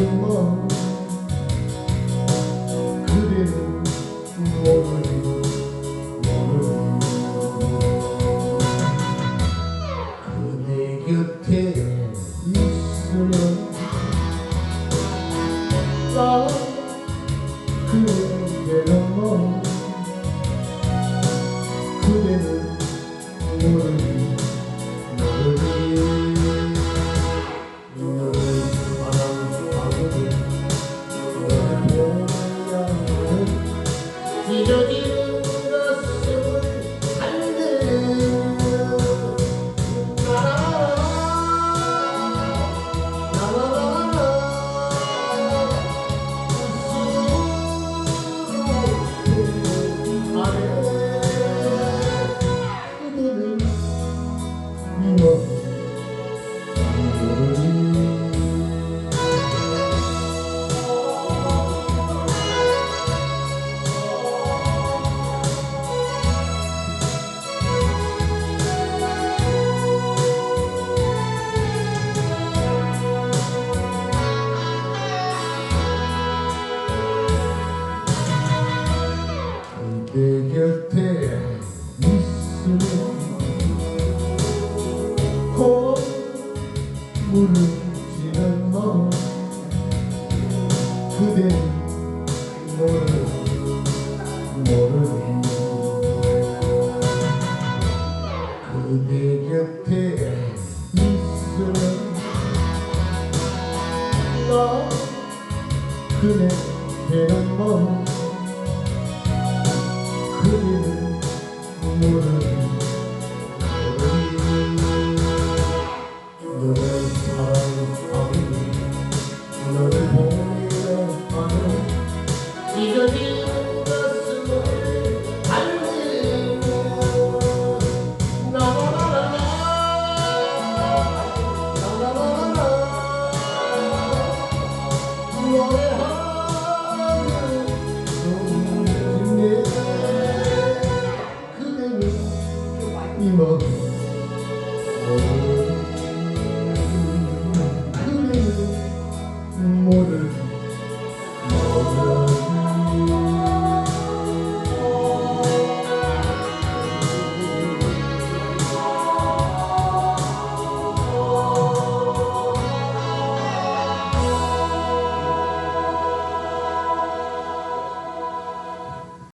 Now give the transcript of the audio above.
anymore 내 곁에 있으면 콧물을 너 그대 너를 너를 그대 곁에 있으면 나 그대 되는 법 Thank you. Oh.